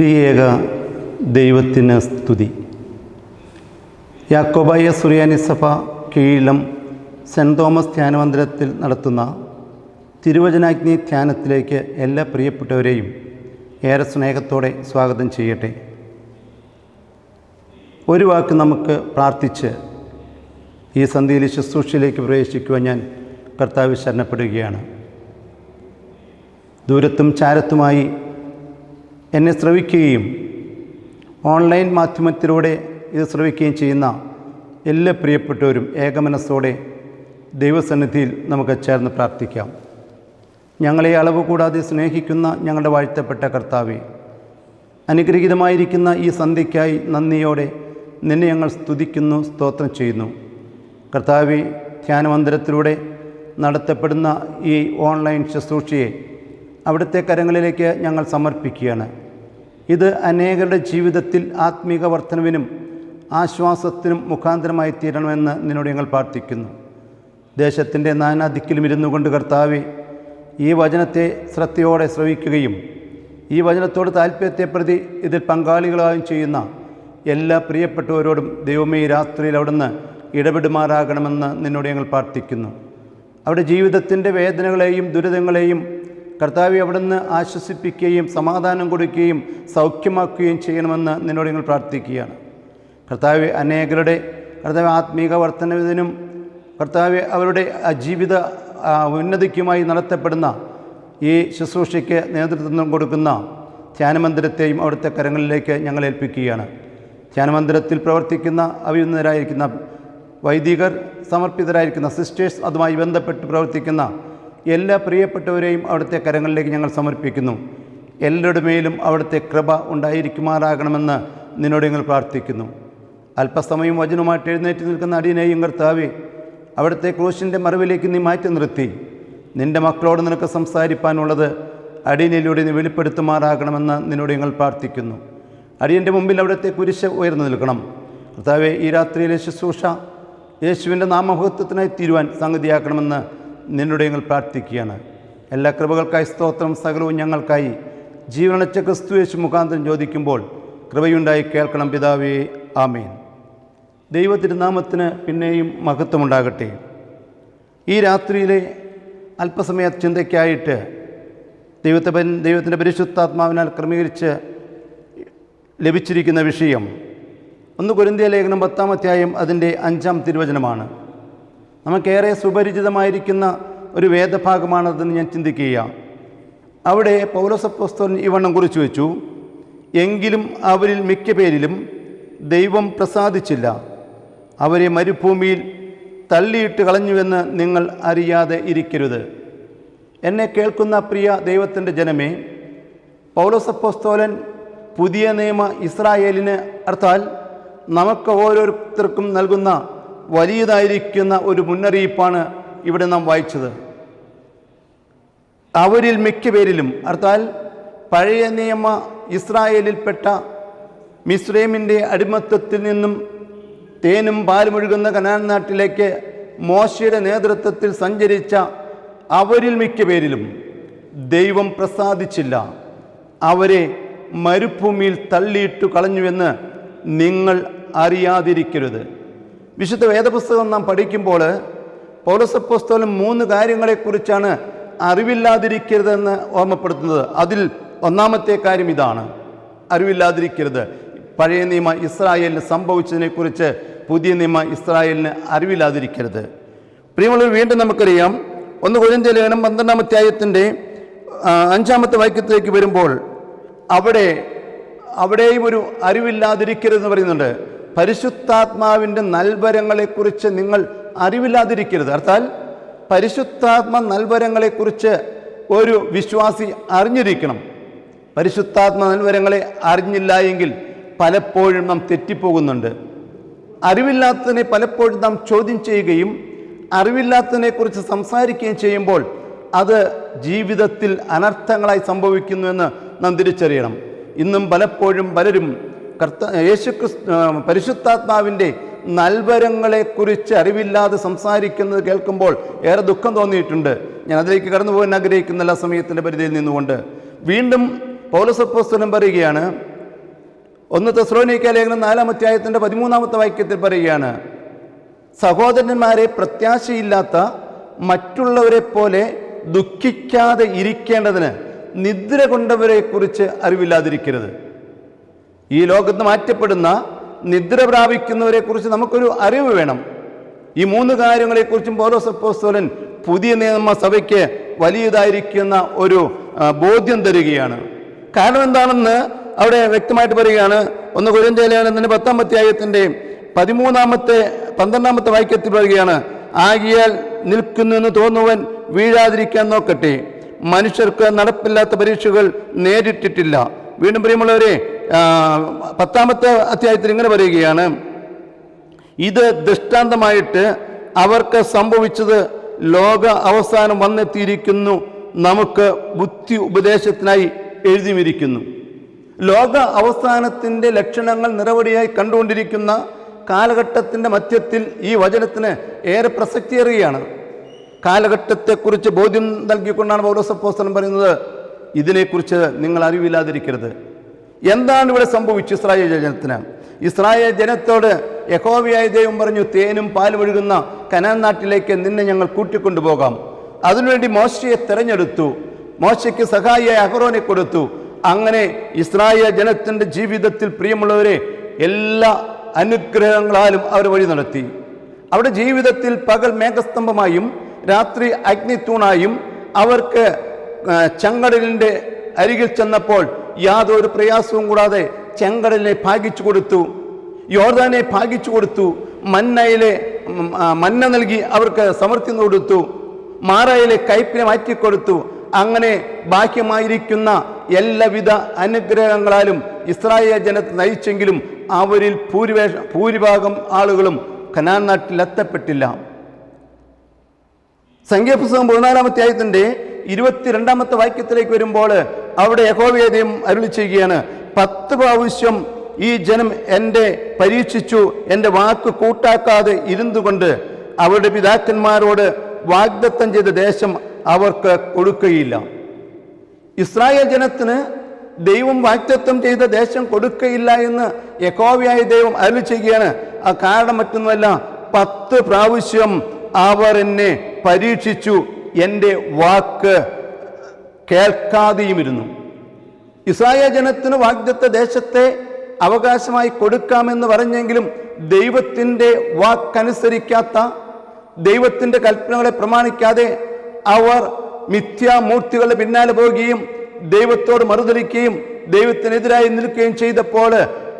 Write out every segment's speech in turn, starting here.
ത്രിയേക ദൈവത്തിന് സ്തുതി. യാക്കോബായ സുറിയാനി സഭ കീഴിലും സെന്റ് തോമസ് ധ്യാനമന്ദിരത്തിൽ നടത്തുന്ന തിരുവചനാഗ്നി ധ്യാനത്തിലേക്ക് എല്ലാ പ്രിയപ്പെട്ടവരെയും ഏറെ സ്നേഹത്തോടെ സ്വാഗതം ചെയ്യട്ടെ. ഒരു വാക്ക് നമുക്ക് പ്രാർത്ഥിച്ച് ഈ സന്ധിയിൽ ശുശ്രൂഷയിലേക്ക് പ്രവേശിക്കുവാൻ ഞാൻ കർത്താവ് ശരണപ്പെടുകയാണ്. ദൂരത്തും ചാരത്തുമായി എന്നെ ശ്രവിക്കുകയും ഓൺലൈൻ മാധ്യമത്തിലൂടെ ഇത് ശ്രവിക്കുകയും ചെയ്യുന്ന എല്ലാ പ്രിയപ്പെട്ടവരും ഏകമനസ്സോടെ ദൈവസന്നിധിയിൽ നമുക്ക് ചേർന്ന് പ്രാർത്ഥിക്കാം. ഞങ്ങളെ അളവ് കൂടാതെ സ്നേഹിക്കുന്ന ഞങ്ങളുടെ വാഴ്ത്തപ്പെട്ട കർത്താവെ അനുഗ്രഹീതമായിരിക്കുന്ന ഈ സന്ധ്യയ്ക്കായി നന്ദിയോടെ നിന്നെ ഞങ്ങൾ സ്തുതിക്കുന്നു സ്തോത്രം ചെയ്യുന്നു. കർത്താവെ ധ്യാനമന്ദിരത്തിലൂടെ നടത്തപ്പെടുന്ന ഈ ഓൺലൈൻ ശുശ്രൂഷയെ അവിടുത്തെ കരങ്ങളിലേക്ക് ഞങ്ങൾ സമർപ്പിക്കുകയാണ്. ഇത് അനേകരുടെ ജീവിതത്തിൽ ആത്മീക വർധനവിനും ആശ്വാസത്തിനും മുഖാന്തരമായി തീരണമെന്ന് നിന്നോട് ഞങ്ങൾ പ്രാർത്ഥിക്കുന്നു. ദേശത്തിന്റെ നാനാദിക്കിലും ഇരുന്നു കൊണ്ട് കർത്താവെ ഈ വചനത്തെ ശ്രദ്ധയോടെ ശ്രവിക്കുകയും ഈ വചനത്തോട് താല്പര്യത്തെ പ്രതി ഇതിൽ പങ്കാളികളായും ചെയ്യുന്ന എല്ലാ പ്രിയപ്പെട്ടവരോടും ദൈവമേ ഈ രാത്രിയിൽ അവിടുന്ന് ഇടപെടുമാറാകണമെന്ന് നിന്നോട് ഞങ്ങൾ പ്രാർത്ഥിക്കുന്നു. അവിടെ ജീവിതത്തിന്റെ വേദനകളെയും ദുരിതങ്ങളെയും കർത്താവെ അവിടുന്ന് ആശ്വസിപ്പിക്കുകയും സമാധാനം കൊടുക്കുകയും സൗഖ്യമാക്കുകയും ചെയ്യണമെന്ന് നിന്നോട് ഞങ്ങൾ പ്രാർത്ഥിക്കുകയാണ്. കർത്താവ് അനേകരുടെ കർത്താവ് ആത്മീക വർധനവിനും കർത്താവ് അവരുടെ ജീവിത ഉന്നതിക്കുമായി നടത്തപ്പെടുന്ന ഈ ശുശ്രൂഷയ്ക്ക് നേതൃത്വം കൊടുക്കുന്ന ധ്യാനമന്ദിരത്തെയും അവിടുത്തെ കരങ്ങളിലേക്ക് ഞങ്ങൾ ഏൽപ്പിക്കുകയാണ്. ധ്യാനമന്ദിരത്തിൽ പ്രവർത്തിക്കുന്ന അഭിനന്ദരായിരിക്കുന്ന വൈദികർ സമർപ്പിതരായിരിക്കുന്ന സിസ്റ്റേഴ്സ് അതുമായി ബന്ധപ്പെട്ട് പ്രവർത്തിക്കുന്ന എല്ലാ പ്രിയപ്പെട്ടവരെയും അവിടുത്തെ കരങ്ങളിലേക്ക് ഞങ്ങൾ സമർപ്പിക്കുന്നു. എല്ലാവരുടെ മേലും അവിടുത്തെ കൃപ ഉണ്ടായിരിക്കുമാറാകണമെന്ന് നിന്നോട് ഞങ്ങൾ പ്രാർത്ഥിക്കുന്നു. അല്പസമയം വചനവുമായിട്ട് എഴുന്നേറ്റ് നിൽക്കുന്ന അടിയനെയും കർത്താവെ അവിടുത്തെ ക്രൂശിന്റെ മറവിലേക്ക് നീ മാറ്റി നിർത്തി. നിന്റെ മക്കളോട് നിനക്ക് സംസാരിപ്പാനുള്ളത് അടിയനിലൂടെ നീ വെളിപ്പെടുത്തുമാറാകണമെന്ന് നിന്നോട് ഞങ്ങൾ പ്രാർത്ഥിക്കുന്നു. അടിയന്റെ മുമ്പിൽ അവിടുത്തെ കുരിശ് ഉയർന്നു നിൽക്കണം. കർത്താവെ ഈ രാത്രിയിലെ ശുശ്രൂഷ യേശുവിന്റെ നാമഹത്വത്തിനായി തീരുവാൻ സംഗതിയാക്കണമെന്ന് നിന്നോട് ഞങ്ങൾ പ്രാർത്ഥിക്കുകയാണ്. എല്ലാ കൃപകൾക്കായി സ്തോത്രം സകലവും ഞങ്ങൾക്കായി. ജീവനച്ച ക്രിസ്തു യേശു മുഖാന്തരം ചോദിക്കുമ്പോൾ കൃപയുണ്ടായി കേൾക്കണം പിതാവേ ആമേൻ. ദൈവ തിരുനാമത്തിന് പിന്നെയും മഹത്വമുണ്ടാകട്ടെ. ഈ രാത്രിയിലെ അല്പസമയ ചിന്തയ്ക്കായിട്ട് ദൈവത്തെ ദൈവത്തിന്റെ പരിശുദ്ധാത്മാവിനാൽ ക്രമീകരിച്ച് ലഭിച്ചിരിക്കുന്ന വിഷയം ഒന്ന് കുരുന്തിയ ലേഖനം പത്താമധ്യായം അതിന്റെ അഞ്ചാം തിരുവചനമാണ്. നമുക്കേറെ സുപരിചിതമായിരിക്കുന്ന ഒരു വേദഭാഗമാണതെന്ന് ഞാൻ ചിന്തിക്കുക അവിടെ പൗലോസപ്പോസ്തോൻ ഈ വണ്ണം കുറിച്ചു വെച്ചു. എങ്കിലും അവരിൽ മിക്ക പേരിലും ദൈവം പ്രസാദിച്ചില്ല. അവരെ മരുഭൂമിയിൽ തള്ളിയിട്ട് കളഞ്ഞുവെന്ന് നിങ്ങൾ അറിയാതെ ഇരിക്കരുത്. എന്നെ കേൾക്കുന്ന പ്രിയ ദൈവത്തിന്റെ ജനമേ പൗലോസപ്പോസ്തോലൻ പുതിയ നിയമ ഇസ്രായേലിന് അർത്ഥാൽ നമുക്ക് ഓരോരുത്തർക്കും നൽകുന്ന വലിയതായിരിക്കുന്ന ഒരു മുന്നറിയിപ്പാണ് ഇവിടെ നാം വായിച്ചത്. അവരിൽ മിക്ക പേരിലും അർത്ഥാൽ പഴയ നിയമ ഇസ്രായേലിൽപ്പെട്ട മിസ്രൈമിന്റെ അടിമത്തത്തിൽ നിന്നും തേനും പാലുമൊഴുകുന്ന കനാൻ നാട്ടിലേക്ക് മോശയുടെ നേതൃത്വത്തിൽ സഞ്ചരിച്ച അവരിൽ മിക്ക പേരിലും ദൈവം പ്രസാദിച്ചില്ല. അവരെ മരുഭൂമിയിൽ തള്ളിയിട്ടു കളഞ്ഞുവെന്ന് നിങ്ങൾ അറിയാതിരിക്കരുത്. വിശുദ്ധ വേദപുസ്തകം നാം പഠിക്കുമ്പോൾ പൗലസപ്പുസ്തകം മൂന്ന് കാര്യങ്ങളെക്കുറിച്ചാണ് അറിവില്ലാതിരിക്കരുതെന്ന് ഓർമ്മപ്പെടുത്തുന്നത്. അതിൽ ഒന്നാമത്തെ കാര്യം ഇതാണ്. അറിവില്ലാതിരിക്കരുത്. പഴയ നിയമ ഇസ്രായേലിന് സംഭവിച്ചതിനെക്കുറിച്ച് പുതിയ നിയമ ഇസ്രായേലിന് അറിവില്ലാതിരിക്കരുത്. പ്രിയമുള്ളവർ വീണ്ടും നമുക്കറിയാം. ഒന്ന് കൊരിന്ത്യ ലേഖനം പന്ത്രണ്ടാം അധ്യായത്തിന്റെ അഞ്ചാമത്തെ വാക്യത്തിലേക്ക് വരുമ്പോൾ അവിടെ അവിടെയും ഒരു അറിവില്ലാതിരിക്കരുതെന്ന് പറയുന്നുണ്ട്. പരിശുദ്ധാത്മാവിന്റെ നൽവരങ്ങളെക്കുറിച്ച് നിങ്ങൾ അറിവില്ലാതിരിക്കരുത്. അർത്ഥാൽ പരിശുദ്ധാത്മ നൽവരങ്ങളെക്കുറിച്ച് ഒരു വിശ്വാസി അറിഞ്ഞിരിക്കണം. പരിശുദ്ധാത്മ നൽവരങ്ങളെ അറിഞ്ഞില്ല എങ്കിൽ പലപ്പോഴും നാം തെറ്റിപ്പോകുന്നുണ്ട്. അറിവില്ലാത്തതിനെ പലപ്പോഴും നാം ചോദ്യം ചെയ്യുകയും അറിവില്ലാത്തതിനെക്കുറിച്ച് സംസാരിക്കുകയും ചെയ്യുമ്പോൾ അത് ജീവിതത്തിൽ അനർത്ഥങ്ങളായി സംഭവിക്കുന്നുവെന്ന് നാം തിരിച്ചറിയണം. ഇന്നും പലപ്പോഴും പലരും കർത്ത യേശു പരിശുദ്ധാത്മാവിന്റെ നൽവരങ്ങളെക്കുറിച്ച് അറിവില്ലാതെ സംസാരിക്കുന്നത് കേൾക്കുമ്പോൾ ഏറെ ദുഃഖം തോന്നിയിട്ടുണ്ട്. ഞാൻ അതിലേക്ക് കടന്നു പോകാൻ ആഗ്രഹിക്കുന്നില്ല സമയത്തിന്റെ പരിധിയിൽ നിന്നുകൊണ്ട് വീണ്ടും പൗലസപ്പോസ്തലം പറയുകയാണ്. ഒന്ന് തെസ്രോനിക്ക ലേഖനം നാലാം അധ്യായത്തിന്റെ പതിമൂന്നാമത്തെ വാക്യത്തിൽ പറയുകയാണ്. സഹോദരന്മാരെ പ്രത്യാശയില്ലാത്ത മറ്റുള്ളവരെ പോലെ ദുഃഖിക്കാതെ ഇരിക്കേണ്ടതിന് നിദ്ര കൊണ്ടവരെക്കുറിച്ച് അറിവില്ലാതിരിക്കരുത്. ഈ ലോകത്ത് മാറ്റപ്പെടുന്ന നിദ്ര പ്രാപിക്കുന്നവരെക്കുറിച്ച് നമുക്കൊരു അറിവ് വേണം. ഈ മൂന്ന് കാര്യങ്ങളെക്കുറിച്ചും പൗലോസ് അപ്പോസ്തലൻ പുതിയ നിയമസഭയ്ക്ക് വലിയതായിരിക്കുന്ന ഒരു ബോധ്യം തരികയാണ്. കാരണം എന്താണെന്ന് അവിടെ വ്യക്തമായിട്ട് പറയുകയാണ്. ഒന്ന് കുരന്തേലേഖനത്തിന്റെ പത്താമത്തെ ആയത്തിന്റെ പതിമൂന്നാമത്തെ പന്ത്രണ്ടാമത്തെ വാക്യത്തിൽ പറയുകയാണ്. ആകിയാൽ നിൽക്കുന്നു എന്ന് തോന്നുവൻ വീഴാതിരിക്കാൻ നോക്കട്ടെ. മനുഷ്യർക്ക് നടപ്പില്ലാത്ത പരീക്ഷകൾ നേരിട്ടിട്ടില്ല. വീണ്ടും പ്രിയമുള്ളവരെ പത്താമത്തെ അധ്യായത്തിൽ ഇങ്ങനെ പറയുകയാണ്. ഇത് ദൃഷ്ടാന്തമായിട്ട് അവർക്ക് സംഭവിച്ചത് ലോക അവസാനം വന്നെത്തിയിരിക്കുന്നു നമുക്ക് ബുദ്ധി ഉപദേശത്തിനായി എഴുതിയിരിക്കുന്നു ലോക അവസാനത്തിന്റെ ലക്ഷണങ്ങൾ നിറവടിയായി കണ്ടുകൊണ്ടിരിക്കുന്ന കാലഘട്ടത്തിന്റെ മധ്യത്തിൽ ഈ വചനത്തിന് ഏറെ പ്രസക്തിയേറുകയാണ് കാലഘട്ടത്തെക്കുറിച്ച് ബോധ്യം നൽകിക്കൊണ്ടാണ് പൗരസപ്പോസ്തലം പറയുന്നത് ഇതിനെക്കുറിച്ച് നിങ്ങൾ അറിവില്ലാതിരിക്കരുത്. എന്താണ് ഇവിടെ സംഭവിച്ചു ഇസ്രായേൽ ജനത്തിന്? ഇസ്രായേൽ ജനത്തോട് യഹോവിയായ ദൈവം പറഞ്ഞു തേനും പാലും ഒഴുകുന്ന കനാൻ നാട്ടിലേക്ക് നിന്നെ ഞങ്ങൾ കൂട്ടിക്കൊണ്ടുപോകാം. അതിനുവേണ്ടി മോശയെ തെരഞ്ഞെടുത്തു. മോശയ്ക്ക് സഹായിയായ അഹറോനെ കൊടുത്തു. അങ്ങനെ ഇസ്രായേൽ ജനത്തിന്റെ ജീവിതത്തിൽ പ്രിയമുള്ളവരെ എല്ലാ അനുഗ്രഹങ്ങളാലും അവർ വഴി നടത്തി. അവിടെ ജീവിതത്തിൽ പകൽ മേഘസ്തംഭമായും രാത്രി അഗ്നിത്തൂണായും അവർക്ക് ചങ്ങടലിന്റെ അരികിൽ ചെന്നപ്പോൾ യാതൊരു പ്രയാസവും കൂടാതെ ചെങ്കടലിനെ ഭാഗിച്ചു കൊടുത്തു യോർദാനെ ഭാഗിച്ചു കൊടുത്തു മന്നയിലെ മന്ന നൽകി അവർക്ക് സമർത്ഥി കൊടുത്തു മാറയിലെ കയ്പിനെ മാറ്റിക്കൊടുത്തു അങ്ങനെ ബാഹ്യമായിരിക്കുന്ന എല്ലാവിധ അനുഗ്രഹങ്ങളാലും ഇസ്രായേൽ ജനത്തെ നയിച്ചെങ്കിലും അവരിൽ ഭൂരിവേഷ ഭൂരിഭാഗം ആളുകളും കനാൻ നാട്ടിൽ എത്തപ്പെട്ടില്ല. സംഖ്യാപുസ്തകം പതിനാലാമത്തെ ആയത്തിന്റെ ഇരുപത്തിരണ്ടാമത്തെ വാക്യത്തിലേക്ക് വരുമ്പോൾ അവിടെ യഹോവേദ്യം അരുളി ചെയ്യുകയാണ് പത്ത് പ്രാവശ്യം ഈ ജനം എന്റെ പരീക്ഷിച്ചു എന്റെ വാക്ക് കൂട്ടാക്കാതെ ഇരുന്നുകൊണ്ട് അവരുടെ പിതാക്കന്മാരോട് വാഗ്ദത്തം ചെയ്ത ദേശം അവർക്ക് കൊടുക്കുകയില്ല ഇസ്രായേൽ ജനത്തിന് ദൈവം വാഗ്ദത്തം ചെയ്ത ദേശം കൊടുക്കയില്ല എന്ന് യഹോവയായ ദൈവം അരുളി ചെയ്യുകയാണ് ആ കാരണം മറ്റൊന്നുമല്ല പത്ത് പ്രാവശ്യം അവർ എന്നെ പരീക്ഷിച്ചു എന്റെ വാക്ക് കേൾക്കാതെയുമിരുന്നു. ഇസ്രായേൽ ജനത്തിന് വാഗ്ദത്ത ദേശത്തെ അവകാശമായി കൊടുക്കാമെന്ന് പറഞ്ഞെങ്കിലും ദൈവത്തിന്റെ വാക്കനുസരിക്കാത്ത ദൈവത്തിന്റെ കൽപ്പനകളെ പ്രമാണിക്കാതെ അവർ മിഥ്യാമൂർത്തികളുടെ പിന്നാലെ പോവുകയും ദൈവത്തോട് മറുതലിക്കുകയും ദൈവത്തിനെതിരായി നിൽക്കുകയും ചെയ്തപ്പോൾ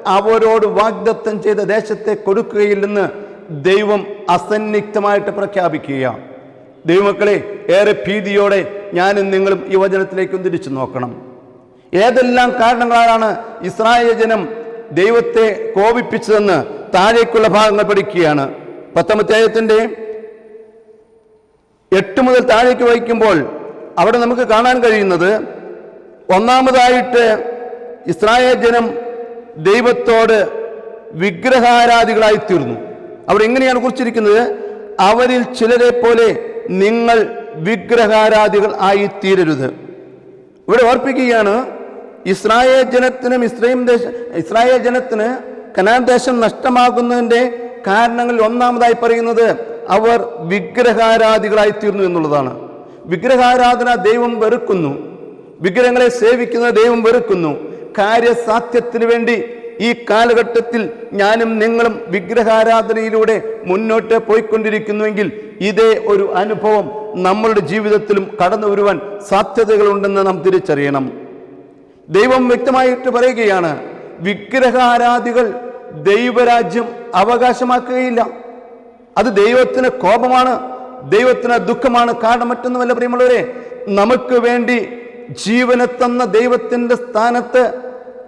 അവരോട് വാഗ്ദത്തം ചെയ്ത ദേശത്തെ കൊടുക്കുകയില്ലെന്ന് ദൈവം അസന്നിഗ്ധമായിട്ട് പ്രഖ്യാപിക്കുകയാണ്. ദൈവമക്കളെ ഏറെ ഭീതിയോടെ ഞാനും നിങ്ങളും ഈ വചനത്തിലേക്കും തിരിച്ചു നോക്കണം. ഏതെല്ലാം കാരണങ്ങളാണ് ഇസ്രായേൽ ജനം ദൈവത്തെ കോപിപ്പിച്ചതെന്ന് താഴേക്കുള്ള ഭാഗങ്ങൾ പഠിക്കുകയാണ്. പത്താമധ്യായത്തിന്റെ എട്ട് മുതൽ താഴേക്ക് വഹിക്കുമ്പോൾ അവിടെ നമുക്ക് കാണാൻ കഴിയുന്നത് ഒന്നാമതായിട്ട് ഇസ്രായേൽ ജനം ദൈവത്തോട് വിഗ്രഹാരാധികളായി തീർന്നു അവിടെ എങ്ങനെയാണ് കുറിച്ചിരിക്കുന്നത്? അവരിൽ ചിലരെ പോലെ നിങ്ങൾ വിഗ്രഹാരാധികൾ ആയി തീരരുത് ഇവിടെ ഓർപ്പിക്കുകയാണ് ഇസ്രായേൽ ജനത്തിനും ഇസ്രയേൽ ദേശ ഇസ്രായേൽ ജനത്തിന് കനാൻ ദേശം നഷ്ടമാകുന്നതിന്റെ കാരണങ്ങളിൽ ഒന്നാമതായി പറയുന്നത് അവർ വിഗ്രഹാരാധികളായി തീർന്നു എന്നുള്ളതാണ്. വിഗ്രഹാരാധന ദൈവം വെറുക്കുന്നു. വിഗ്രഹങ്ങളെ സേവിക്കുന്ന ദൈവം വെറുക്കുന്നു. കാര്യസാധ്യത്തിന് വേണ്ടി ഈ കാലഘട്ടത്തിൽ ഞാനും നിങ്ങളും വിഗ്രഹാരാധനയിലൂടെ മുന്നോട്ട് പോയിക്കൊണ്ടിരിക്കുന്നുവെങ്കിൽ ഇതേ ഒരു അനുഭവം നമ്മളുടെ ജീവിതത്തിലും കടന്നു വരുവാൻ സാധ്യതകളുണ്ടെന്ന് നാം തിരിച്ചറിയണം. ദൈവം വ്യക്തമായിട്ട് പറയുകയാണ് വിഗ്രഹാരാധികൾ ദൈവരാജ്യം അവകാശമാക്കുകയില്ല. അത് ദൈവത്തിന് കോപമാണ് ദൈവത്തിന് ദുഃഖമാണ്. കാരണം മറ്റൊന്നുമല്ല പ്രിയമുള്ളവരെ നമുക്ക് വേണ്ടി ജീവനെ തന്ന ദൈവത്തിന്റെ സ്ഥാനത്ത്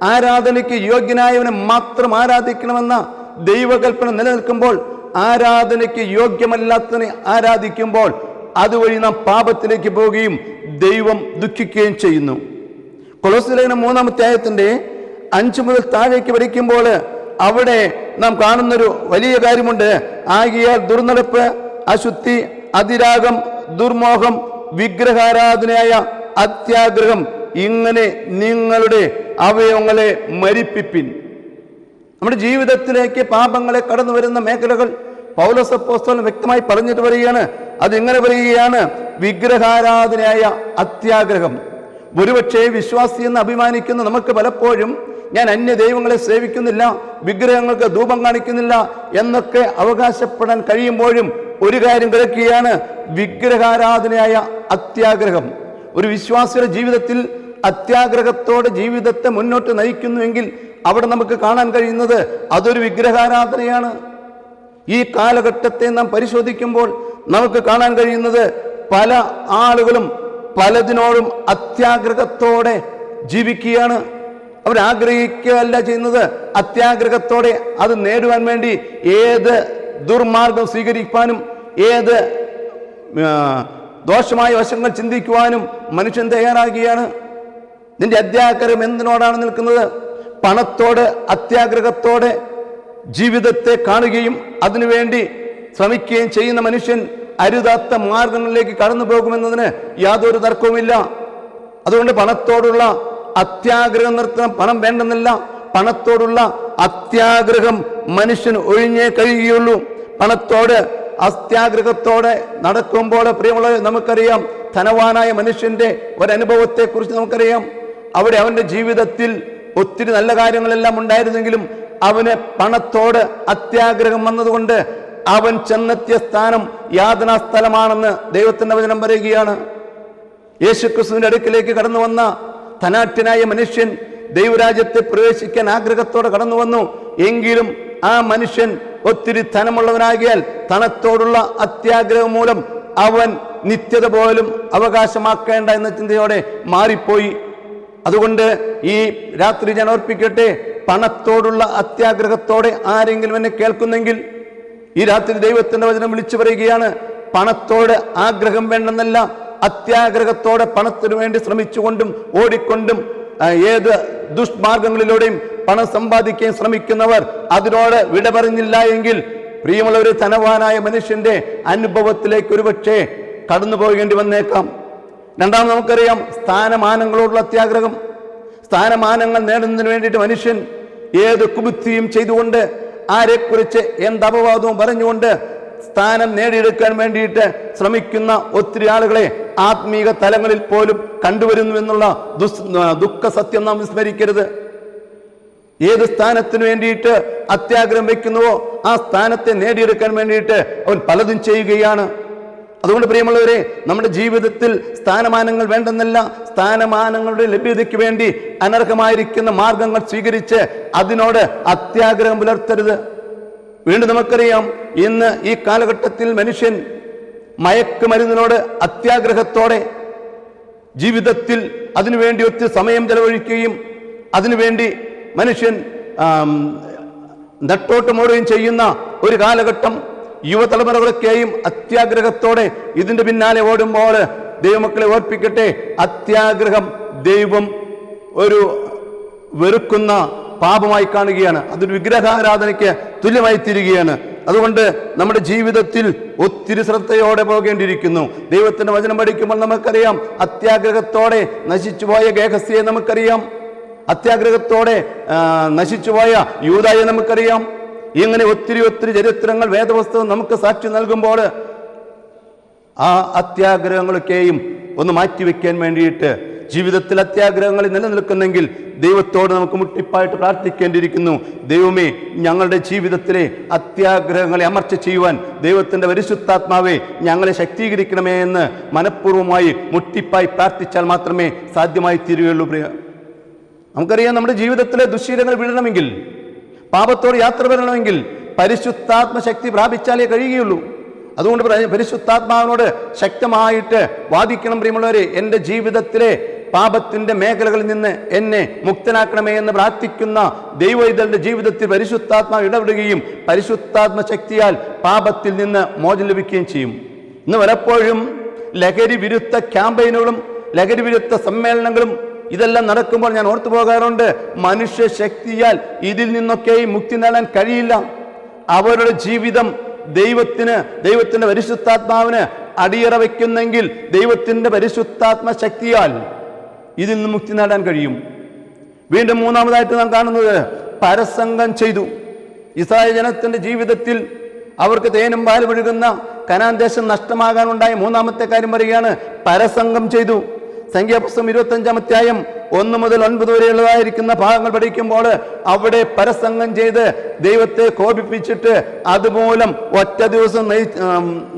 ആരാധനയ്ക്ക് യോഗ്യനായവനെ മാത്രം ആരാധിക്കണമെന്ന ദൈവകൽപ്പന നിലനിൽക്കുമ്പോൾ ആരാധനയ്ക്ക് യോഗ്യമല്ലാത്തതിനെ ആരാധിക്കുമ്പോൾ അതുവഴി നാം പാപത്തിലേക്ക് പോവുകയും ദൈവം ദുഃഖിക്കുകയും ചെയ്യുന്നു. കൊളോസിലേന മൂന്നാമത്തെ ആയത്തിന്റെ അഞ്ച് മുതൽ താഴേക്ക് പഠിക്കുമ്പോൾ അവിടെ നാം കാണുന്നൊരു വലിയ കാര്യമുണ്ട്. ആകിയാൽ ദുർനടപ്പ് അശുദ്ധി അതിരാഗം ദുർമോഹം വിഗ്രഹാരാധനയായ അത്യാഗ്രഹം ഇങ്ങനെ നിങ്ങളുടെ അവയവങ്ങളെ മരിപ്പിപ്പിൻ. നമ്മുടെ ജീവിതത്തിലേക്ക് പാപങ്ങളെ കടന്നു വരുന്ന മേഖലകൾ പൗലസപ്പോസ്തലൻ വ്യക്തമായി പറഞ്ഞിട്ട് വരികയാണ്. അതിങ്ങനെ പറയുകയാണ് വിഗ്രഹാരാധനയായ അത്യാഗ്രഹം. ഒരുപക്ഷെ വിശ്വാസി എന്ന് അഭിമാനിക്കുന്ന നമുക്ക് പലപ്പോഴും ഞാൻ അന്യ ദൈവങ്ങളെ സേവിക്കുന്നില്ല വിഗ്രഹങ്ങൾക്ക് ധൂപം കാണിക്കുന്നില്ല എന്നൊക്കെ അവകാശപ്പെടാൻ കഴിയുമ്പോഴും ഒരു കാര്യം കിടക്കുകയാണ്. വിഗ്രഹാരാധനയായ അത്യാഗ്രഹം. ഒരു വിശ്വാസിയുടെ ജീവിതത്തിൽ അത്യാഗ്രഹത്തോടെ ജീവിതത്തെ മുന്നോട്ട് നയിക്കുന്നുവെങ്കിൽ അവിടെ നമുക്ക് കാണാൻ കഴിയുന്നത് അതൊരു വിഗ്രഹാരാധനയാണ്. ഈ കാലഘട്ടത്തെ നാം പരിശോധിക്കുമ്പോൾ നമുക്ക് കാണാൻ കഴിയുന്നത് പല ആളുകളും പലതിനോടും അത്യാഗ്രഹത്തോടെ ജീവിക്കുകയാണ്. അവരാഗ്രഹിക്കുകയല്ല ചെയ്യുന്നത്. അത്യാഗ്രഹത്തോടെ അത് നേടുവാൻ വേണ്ടി ഏത് ദുർമാർഗം സ്വീകരിക്കാനും ഏത് ദോഷമായ വശങ്ങൾ ചിന്തിക്കുവാനും മനുഷ്യൻ തയ്യാറാകുകയാണ്. നിന്റെ അത്യാഗ്രഹം എന്തിനോടാണ് നിൽക്കുന്നത്? പണത്തോട് അത്യാഗ്രഹത്തോടെ ജീവിതത്തെ കാണുകയും അതിനുവേണ്ടി ശ്രമിക്കുകയും ചെയ്യുന്ന മനുഷ്യൻ അരുതാത്ത മാർഗങ്ങളിലേക്ക് കടന്നു പോകുമെന്നതിന് യാതൊരു തർക്കവുമില്ല. അതുകൊണ്ട് പണത്തോടുള്ള അത്യാഗ്രഹം നിർത്തണം പണം വേണ്ടെന്നില്ല. പണത്തോടുള്ള അത്യാഗ്രഹം മനുഷ്യൻ ഒഴിഞ്ഞേ കഴിയുകയുള്ളൂ. പണത്തോട് അത്യാഗ്രഹത്തോടെ നടക്കുമ്പോൾ പ്രിയമുള്ള നമുക്കറിയാം ധനവാനായ മനുഷ്യന്റെ ഒരനുഭവത്തെ കുറിച്ച് നമുക്കറിയാം. അവിടെ അവന്റെ ജീവിതത്തിൽ ഒത്തിരി നല്ല കാര്യങ്ങളെല്ലാം ഉണ്ടായിരുന്നെങ്കിലും അവന് പണത്തോട് അത്യാഗ്രഹം വന്നതുകൊണ്ട് അവൻ ചെന്നെത്തിയ സ്ഥാനം യാതനാ സ്ഥലമാണെന്ന് ദൈവത്തിന്റെ വചനം പറയുകയാണ്. യേശുക്രിസ്തുവിന്റെ അടുക്കിലേക്ക് കടന്നു വന്ന ധനാഠ്യനായ മനുഷ്യൻ ദൈവരാജ്യത്തെ പ്രവേശിക്കാൻ ആഗ്രഹത്തോടെ കടന്നു വന്നു. എങ്കിലും ആ മനുഷ്യൻ ഒത്തിരി ധനമുള്ളവനാകിയാൽ ധനത്തോടുള്ള അത്യാഗ്രഹം മൂലം അവൻ നിത്യത പോലും അവകാശമാക്കേണ്ട എന്ന ചിന്തയോടെ മാറിപ്പോയി. അതുകൊണ്ട് ഈ രാത്രി ഞാൻ ഓർപ്പിക്കട്ടെ പണത്തോടുള്ള അത്യാഗ്രഹത്തോടെ ആരെങ്കിലും എന്നെ കേൾക്കുന്നെങ്കിൽ ഈ രാത്രി ദൈവത്തിന്റെ വചനം വിളിച്ചു പറയുകയാണ് പണത്തോട് ആഗ്രഹം വേണ്ടെന്നല്ല അത്യാഗ്രഹത്തോടെ പണത്തിനു വേണ്ടി ശ്രമിച്ചുകൊണ്ടും ഓടിക്കൊണ്ടും ഏത് ദുഷ്മാർഗങ്ങളിലൂടെയും പണം സമ്പാദിക്കാൻ ശ്രമിക്കുന്നവർ അതിനോട് വിട പറഞ്ഞില്ല എങ്കിൽ പ്രിയമുള്ള ഒരു ധനവാനായ മനുഷ്യന്റെ അനുഭവത്തിലേക്ക് ഒരുപക്ഷെ കടന്നു പോകേണ്ടി വന്നേക്കാം. രണ്ടാമത് നമുക്കറിയാം സ്ഥാനമാനങ്ങളോടുള്ള അത്യാഗ്രഹം. സ്ഥാനമാനങ്ങൾ നേടുന്നതിന് വേണ്ടിയിട്ട് മനുഷ്യൻ ഏത് കുബുദ്ധിയും ചെയ്തുകൊണ്ട് ആരെക്കുറിച്ച് എന്ത് അപവാദവും പറഞ്ഞുകൊണ്ട് സ്ഥാനം നേടിയെടുക്കാൻ വേണ്ടിയിട്ട് ശ്രമിക്കുന്ന ഒത്തിരി ആളുകളെ ആത്മീക തലങ്ങളിൽ പോലും കണ്ടുവരുന്നു എന്നുള്ള ദുസ് ദുഃഖ സത്യം നാം വിസ്മരിക്കരുത്. ഏത് സ്ഥാനത്തിന് വേണ്ടിയിട്ട് അത്യാഗ്രഹം വയ്ക്കുന്നുവോ ആ സ്ഥാനത്തെ നേടിയെടുക്കാൻ വേണ്ടിയിട്ട് അവൻ പലതും ചെയ്യുകയാണ്. അതുകൊണ്ട് പ്രിയമുള്ളവരെ നമ്മുടെ ജീവിതത്തിൽ സ്ഥാനമാനങ്ങൾ വേണ്ടെന്നല്ല സ്ഥാനമാനങ്ങളുടെ ലഭ്യതയ്ക്ക് വേണ്ടി അനർഹമായിരിക്കുന്ന മാർഗങ്ങൾ സ്വീകരിച്ച് അതിനോട് അത്യാഗ്രഹം പുലർത്തരുത്. വീണ്ടും നമുക്കറിയാം ഇന്ന് ഈ കാലഘട്ടത്തിൽ മനുഷ്യൻ മയക്കുമരുന്നിനോട് അത്യാഗ്രഹത്തോടെ ജീവിതത്തിൽ അതിനുവേണ്ടി ഒത്തിരി സമയം ചെലവഴിക്കുകയും അതിനുവേണ്ടി മനുഷ്യൻ നട്ടോട്ട് നെട്ടോട്ടമോടുകയും ചെയ്യുന്ന ഒരു കാലഘട്ടം യുവതലമുറകളൊക്കെയും അത്യാഗ്രഹത്തോടെ ഇതിന്റെ പിന്നാലെ ഓടുമ്പോൾ ദൈവമക്കളെ ഓർപ്പിക്കട്ടെ. അത്യാഗ്രഹം ദൈവം ഒരു വെറുക്കുന്ന പാപമായി കാണുകയാണ്. അതൊരു വിഗ്രഹാരാധനയ്ക്ക് തുല്യമായി തീരുകയാണ്. അതുകൊണ്ട് നമ്മുടെ ജീവിതത്തിൽ ഒത്തിരി ശ്രദ്ധയോടെ പോകേണ്ടിയിരിക്കുന്നു. ദൈവത്തിന്റെ വചനം പഠിക്കുമ്പോൾ നമുക്കറിയാം അത്യാഗ്രഹത്തോടെ നശിച്ചുപോയ ഗേഹസ്യെ നമുക്കറിയാം. അത്യാഗ്രഹത്തോടെ നശിച്ചുപോയ യൂതായെ നമുക്കറിയാം. ഇങ്ങനെ ഒത്തിരി ഒത്തിരി ചരിത്രങ്ങൾ വേദപുസ്തകം നമുക്ക് സാക്ഷി നൽകുമ്പോൾ ആ അത്യാഗ്രഹങ്ങളൊക്കെയും ഒന്ന് മാറ്റിവെക്കാൻ വേണ്ടിയിട്ട് ജീവിതത്തിൽ അത്യാഗ്രഹങ്ങൾ നിലനിൽക്കുന്നെങ്കിൽ ദൈവത്തോട് നമുക്ക് മുട്ടിപ്പായിട്ട് പ്രാർത്ഥിക്കേണ്ടിയിരിക്കുന്നു. ദൈവമേ ഞങ്ങളുടെ ജീവിതത്തിലെ അത്യാഗ്രഹങ്ങളെ അമർച്ച ചെയ്യുവാൻ ദൈവത്തിന്റെ പരിശുദ്ധാത്മാവെ ഞങ്ങളെ ശക്തീകരിക്കണമേ എന്ന് മനഃപൂർവമായി മുട്ടിപ്പായി പ്രാർത്ഥിച്ചാൽ മാത്രമേ സാധ്യമായി തീരുകയുള്ളൂ പ്രിയ. നമുക്കറിയാം നമ്മുടെ ജീവിതത്തിലെ ദുശീലങ്ങൾ വീഴണമെങ്കിൽ പാപത്തോട് യാത്ര വരണമെങ്കിൽ പരിശുദ്ധാത്മ ശക്തി പ്രാപിച്ചാലേ കഴിയുകയുള്ളൂ. അതുകൊണ്ട് പരിശുദ്ധാത്മാവിനോട് ശക്തമായിട്ട് വാദിക്കണം പ്രിയമുള്ളവരെ എന്റെ ജീവിതത്തിലെ പാപത്തിന്റെ മേഖലകളിൽ നിന്ന് എന്നെ മുക്തനാക്കണമേ എന്ന് പ്രാർത്ഥിക്കുന്ന ദൈവൈതലിന്റെ ജീവിതത്തിൽ പരിശുദ്ധാത്മാവ് ഇടപെടുകയും പരിശുദ്ധാത്മ ശക്തിയാൽ പാപത്തിൽ നിന്ന് മോചനം ലഭിക്കുകയും ചെയ്യും. ഇന്ന് പലപ്പോഴും ലഹരി വിരുദ്ധ ക്യാമ്പയിനുകളും ലഹരി വിരുദ്ധ സമ്മേളനങ്ങളും ഇതെല്ലാം നടക്കുമ്പോൾ ഞാൻ ഓർത്തു പോകാറുണ്ട്. മനുഷ്യ ശക്തിയാൽ ഇതിൽ നിന്നൊക്കെ മുക്തി നേടാൻ കഴിയില്ല. അവരുടെ ജീവിതം ദൈവത്തിന് ദൈവത്തിന്റെ പരിശുദ്ധാത്മാവിന് അടിയറ വയ്ക്കുന്നെങ്കിൽ ദൈവത്തിന്റെ പരിശുദ്ധാത്മ ശക്തിയാൽ ഇതിൽ നിന്ന് മുക്തി നേടാൻ കഴിയും. വീണ്ടും മൂന്നാമതായിട്ട് നാം കാണുന്നത് പരസംഗം ചെയ്തു. ഇസ്രായേൽ ജനത്തിന്റെ ജീവിതത്തിൽ അവർക്ക് തേനും പാൽ ഒഴുകുന്ന കനാൻ ദേശം നഷ്ടമാകാനുണ്ടായ മൂന്നാമത്തെ കാര്യം പറയുകയാണ് പരസംഗം ചെയ്തു. സംഖ്യാപുസ്തകം ഇരുപത്തഞ്ചാം അധ്യായം ഒന്ന് മുതൽ ഒൻപത് വരെയുള്ളതായിരിക്കുന്ന ഭാഗങ്ങൾ പഠിക്കുമ്പോൾ അവിടെ പരസംഗം ചെയ്ത് ദൈവത്തെ കോപിപ്പിച്ചിട്ട് അതുമൂലം ഒറ്റ ദിവസം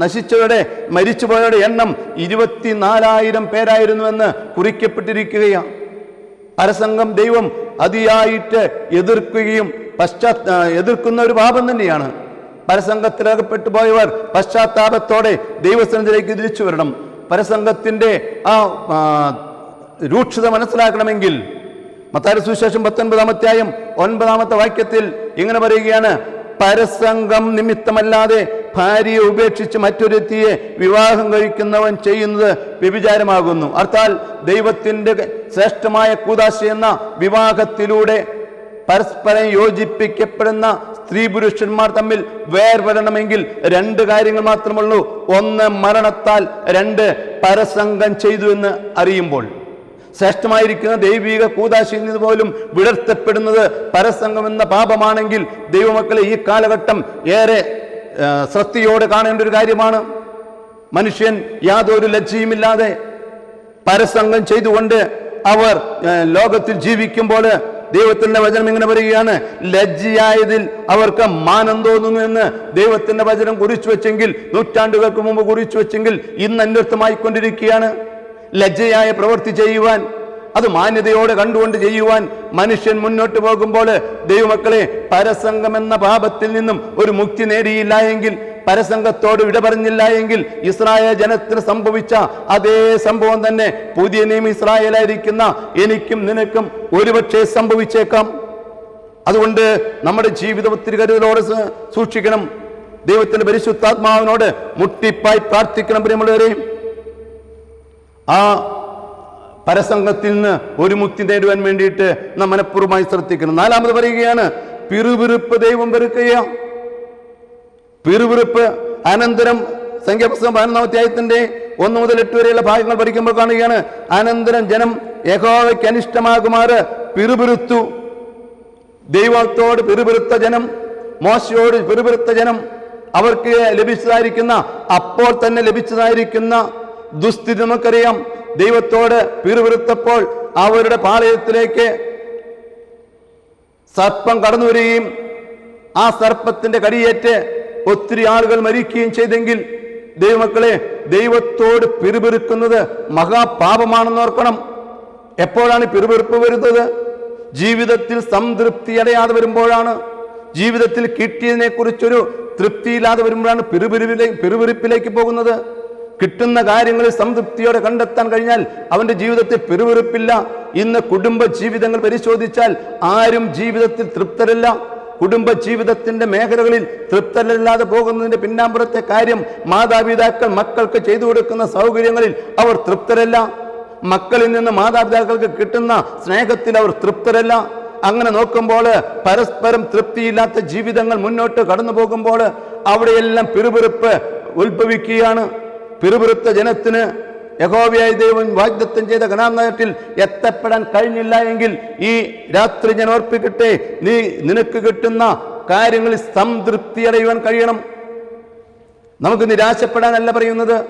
നശിച്ചവരുടെ മരിച്ചുപോയവരുടെ എണ്ണം ഇരുപത്തിനാലായിരം പേരായിരുന്നുവെന്ന് കുറിക്കപ്പെട്ടിരിക്കുകയാണ്. പരസംഗം ദൈവം അതിയായിട്ട് എതിർക്കുകയും പശ്ചാത്ത എതിർക്കുന്ന ഒരു പാപം തന്നെയാണ്. പരസംഗത്തിലകപ്പെട്ടു പോയവർ പശ്ചാത്താപത്തോടെ ദൈവസന്നിധിയിലേക്ക് തിരിച്ചു വരണം. പരസംഗത്തിന്റെ ആ രൂക്ഷത മനസ്സിലാക്കണമെങ്കിൽ മത്താര സുവിശേഷം പത്തൊൻപതാം അധ്യായം ഒൻപതാമത്തെ വാക്യത്തിൽ ഇങ്ങനെ പറയുകയാണ് പരസംഗം നിമിത്തമല്ലാതെ ഭാര്യയെ ഉപേക്ഷിച്ച് മറ്റൊരുത്തിയെ വിവാഹം കഴിക്കുന്നവൻ ചെയ്യുന്നത് വ്യഭിചാരമാകുന്നു. അർത്ഥാൽ ദൈവത്തിന്റെ ശ്രേഷ്ഠമായ കൂതാശ എന്ന വിവാഹത്തിലൂടെ പരസ്പരം യോജിപ്പിക്കപ്പെടുന്ന സ്ത്രീ പുരുഷന്മാർ തമ്മിൽ വേർപെടണമെങ്കിൽ രണ്ട് കാര്യങ്ങൾ മാത്രമുള്ളൂ. ഒന്ന് മരണത്താൽ രണ്ട് പരസംഗം ചെയ്തു എന്ന് അറിയുമ്പോൾ. ശ്രേഷ്ഠമായിരിക്കുന്ന ദൈവിക കൂതാശിയിൽ നിന്ന് പോലും വിടർത്തപ്പെടുന്നത് പരസംഗം എന്ന പാപമാണെങ്കിൽ ദൈവമക്കളെ ഈ കാലഘട്ടം ഏറെ ശ്രദ്ധയോടെ കാണേണ്ട ഒരു കാര്യമാണ്. മനുഷ്യൻ യാതൊരു ലജ്ജയുമില്ലാതെ പരസംഗം ചെയ്തുകൊണ്ട് അവർ ലോകത്തിൽ ജീവിക്കുമ്പോൾ ദൈവത്തിന്റെ വചനം ഇങ്ങനെ പറയുകയാണ് ലജ്ജയായതിൽ അവർക്ക് മാനം തോന്നുന്നു എന്ന് ദൈവത്തിന്റെ വചനം കുറിച്ചു വെച്ചെങ്കിൽ നൂറ്റാണ്ടുകൾക്ക് മുമ്പ് കുറിച്ചു വെച്ചെങ്കിൽ ഇന്ന് അന്വർത്ഥമായിക്കൊണ്ടിരിക്കുകയാണ്. ലജ്ജയായ പ്രവൃത്തി ചെയ്യുവാൻ അത് മാന്യതയോടെ കണ്ടുകൊണ്ട് ചെയ്യുവാൻ മനുഷ്യൻ മുന്നോട്ട് പോകുമ്പോൾ ദൈവമക്കളെ പരസംഗം എന്ന പാപത്തിൽ നിന്നും ഒരു മുക്തി നേടിയില്ല എങ്കിൽ പരസംഗത്തോട് വിട പറഞ്ഞില്ല എങ്കിൽ ഇസ്രായേൽ ജനത്തിന് സംഭവിച്ച അതേ സംഭവം തന്നെ പുതിയ നിയമം ഇസ്രായേലായിരിക്കുന്ന എനിക്കും നിനക്കും ഒരുപക്ഷെ സംഭവിച്ചേക്കാം. അതുകൊണ്ട് നമ്മുടെ ജീവിതം ഒത്തിരി കരുതലോടെ സൂക്ഷിക്കണം. ദൈവത്തിന്റെ പരിശുദ്ധാത്മാവിനോട് മുട്ടിപ്പായി പ്രാർത്ഥിക്കണം പ്രിയമുള്ളവരെയും ആ പരസംഗത്തിൽ നിന്ന് ഒരു മുക്തി നേടുവാൻ വേണ്ടിയിട്ട് നാം മനഃപൂർവമായി ശ്രദ്ധിക്കണം. നാലാമത് പറയുകയാണ് പിറുപിറുപ്പ് ദൈവം വെറുക്കുക പിറുപിറുപ്പ് അനന്തരം സംഖ്യാപുസ്തകം പതിനൊന്നാം അധ്യായത്തിന്റെ ഒന്ന് മുതൽ എട്ട് വരെയുള്ള ഭാഗങ്ങൾ പഠിക്കുമ്പോൾ കാണുകയാണ്. അനന്തരം ജനം യഹോവയ്ക്ക് അനിഷ്ടമാകുമാറ് പിറുപിറുത്തു. ദൈവത്തോട് പിറുപിറുത്ത ജനം മോശയോട് പിറുപിറുത്ത ജനം അവർക്ക് ലഭിച്ചതായിരിക്കുന്ന അപ്പോൾ തന്നെ ലഭിച്ചതായിരിക്കുന്ന ദുസ്ഥിതി നമുക്കറിയാം. ദൈവത്തോട് പിറുപിറുത്തപ്പോൾ അവരുടെ പാളയത്തിലേക്ക് സർപ്പം കടന്നു വരികയും ആ സർപ്പത്തിന്റെ കടിയേറ്റ് ഒത്തിരി ആളുകൾ മരിക്കുകയും ചെയ്തെങ്കിൽ ദൈവമക്കളെ ദൈവത്തോട് പിറുപിറുക്കുന്നത് മഹാപാപമാണെന്ന് ഓർക്കണം. എപ്പോഴാണ് പിറുപിറുപ്പ് വരുന്നത്? ജീവിതത്തിൽ സംതൃപ്തി അടയാതെ വരുമ്പോഴാണ്. ജീവിതത്തിൽ കിട്ടിയതിനെ കുറിച്ചൊരു തൃപ്തിയില്ലാതെ വരുമ്പോഴാണ് പിറുപിരിവിലേക്ക് പിറുപിറുപ്പിലേക്ക് പോകുന്നത്. കിട്ടുന്ന കാര്യങ്ങളിൽ സംതൃപ്തിയോടെ കണ്ടെത്താൻ കഴിഞ്ഞാൽ അവന്റെ ജീവിതത്തിൽ പിറുപിറുപ്പില്ല. ഇന്ന് കുടുംബ ജീവിതങ്ങൾ പരിശോധിച്ചാൽ ആരും ജീവിതത്തിൽ തൃപ്തരല്ല. കുടുംബ ജീവിതത്തിന്റെ മേഖലകളിൽ തൃപ്തരല്ലാതെ പോകുന്നതിന്റെ പിന്നാമ്പുറത്തെ കാര്യം മാതാപിതാക്കൾ മക്കൾക്ക് ചെയ്തു കൊടുക്കുന്ന സൗകര്യങ്ങളിൽ അവർ തൃപ്തരല്ല. മക്കളിൽ നിന്ന് മാതാപിതാക്കൾക്ക് കിട്ടുന്ന സ്നേഹത്തിൽ അവർ തൃപ്തരല്ല. അങ്ങനെ നോക്കുമ്പോൾ പരസ്പരം തൃപ്തിയില്ലാത്ത ജീവിതങ്ങൾ മുന്നോട്ട് കടന്നു പോകുമ്പോൾ അവിടെയെല്ലാം പിറുപിറുപ്പ് ഉത്ഭവിക്കുകയാണ്. പിറുപിറുത്ത ജനത്തിന് യഹോവയായ ദൈവം വാഗ്ദത്തം ചെയ്ത കനാനാട്ടിൽ എത്തപ്പെടാൻ കഴിഞ്ഞില്ല എങ്കിൽ ഈ രാത്രി ഞാൻ ഓർപ്പിക്കട്ടെ നീ നിനക്ക് കിട്ടുന്ന കാര്യങ്ങളിൽ സംതൃപ്തി അടയുവാൻ കഴിയണം. നമുക്ക് നിരാശപ്പെടാനല്ല പറയുന്നത്.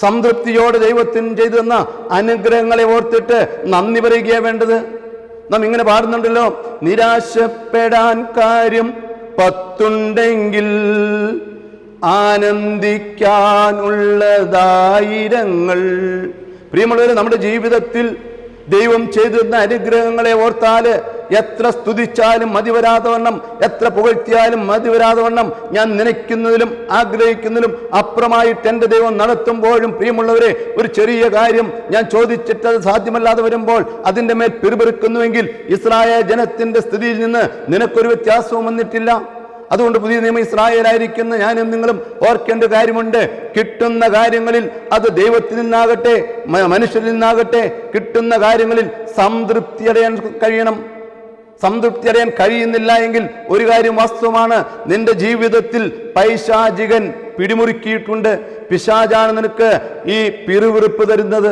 സംതൃപ്തിയോടെ ദൈവത്തിന് ചെയ്തു തന്ന അനുഗ്രഹങ്ങളെ ഓർത്തിട്ട് നന്ദി പറയുകയാണ് വേണ്ടത്. നാം ഇങ്ങനെ പാടുന്നുണ്ടല്ലോ നിരാശപ്പെടാൻ കാര്യം പത്തുണ്ടെങ്കിൽ ആനന്ദിക്കാനുള്ളതായിരങ്ങൾ. പ്രിയമുള്ളവരെ നമ്മുടെ ജീവിതത്തിൽ ദൈവം ചെയ്തു അനുഗ്രഹങ്ങളെ ഓർത്താൽ എത്ര സ്തുതിച്ചാലും മതി വരാതെ വണ്ണം എത്ര പുകഴ്ത്തിയാലും മതി വരാതെ വണ്ണം ഞാൻ നനയ്ക്കുന്നതിലും ആഗ്രഹിക്കുന്നതിലും അപ്പുറമായിട്ട് എന്റെ ദൈവം നടത്തുമ്പോഴും പ്രിയമുള്ളവരെ ഒരു ചെറിയ കാര്യം ഞാൻ ചോദിച്ചിട്ട് അത് സാധ്യമല്ലാതെ വരുമ്പോൾ അതിന്റെ മേൽ പിറുപെറുക്കുന്നുവെങ്കിൽ ഇസ്രായേൽ ജനത്തിന്റെ സ്ഥിതിയിൽ നിന്ന് നിനക്കൊരു വ്യത്യാസവും വന്നിട്ടില്ല. അതുകൊണ്ട് പുതിയ നിയമ ഇസ്രായേലായിരിക്കുന്ന ഞാനും നിങ്ങളും ഓർക്കേണ്ട കാര്യമുണ്ട്. കിട്ടുന്ന കാര്യങ്ങളിൽ അത് ദൈവത്തിൽ നിന്നാകട്ടെ മനുഷ്യരിൽ നിന്നാകട്ടെ കിട്ടുന്ന കാര്യങ്ങളിൽ സംതൃപ്തി അടയാൻ കഴിയണം. സംതൃപ്തി അടയാൻ കഴിയുന്നില്ല എങ്കിൽ ഒരു കാര്യം വാസ്തവമാണ്. നിന്റെ ജീവിതത്തിൽ പൈശാചികൻ പിടിമുറുക്കിയിട്ടുണ്ട്. പിശാചാണ് നിനക്ക് ഈ പിറുവിറുപ്പ് തരുന്നത്.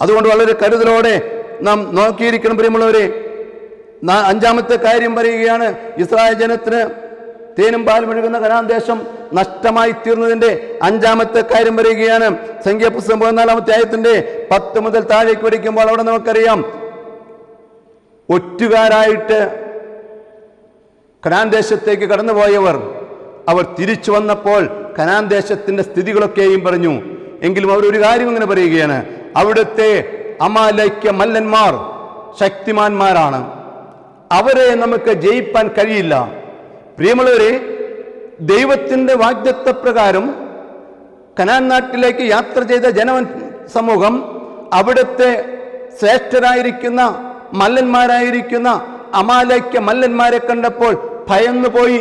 അതുകൊണ്ട് വളരെ കരുതലോടെ നാം നോക്കിയിരിക്കണം പ്രിയമുള്ളവരെ. അഞ്ചാമത്തെ കാര്യം പറയുകയാണ്. ഇസ്രായേൽ ജനത്തിന് തേനും പാലും ഒഴുകുന്ന കനാൻ ദേശം നഷ്ടമായി തീർന്നതിന്റെ അഞ്ചാമത്തെ കാര്യം പറയുകയാണ്. സംഖ്യാപുസ്തകം പതിനാലാമത്തെ ആയത്തിന്റെ പത്ത് മുതൽ താഴേക്ക് പഠിക്കുമ്പോൾ അവിടെ നമുക്കറിയാം. ഒറ്റുകാരായിട്ട് കനാൻ ദേശത്തേക്ക് കടന്നുപോയവർ അവർ തിരിച്ചു വന്നപ്പോൾ കനാൻ ദേശത്തിന്റെ സ്ഥിതികളൊക്കെയും പറഞ്ഞു. എങ്കിലും അവർ ഒരു കാര്യം ഇങ്ങനെ പറയുകയാണ്. അവിടുത്തെ അമാലൈക്യ മല്ലന്മാർ ശക്തിമാന്മാരാണ്. അവരെ നമുക്ക് ജയിപ്പാൻ കഴിയില്ല. പ്രിയമുള്ളവരെ ദൈവത്തിന്റെ വാഗ്ദത്ത പ്രകാരം കനാൻ നാട്ടിലേക്ക് യാത്ര ചെയ്ത ജന സമൂഹം അവിടുത്തെ ശ്രേഷ്ഠരായിരിക്കുന്ന മല്ലന്മാരായിരിക്കുന്ന അമാലയ്ക്ക മല്ലന്മാരെ കണ്ടപ്പോൾ ഭയന്നു പോയി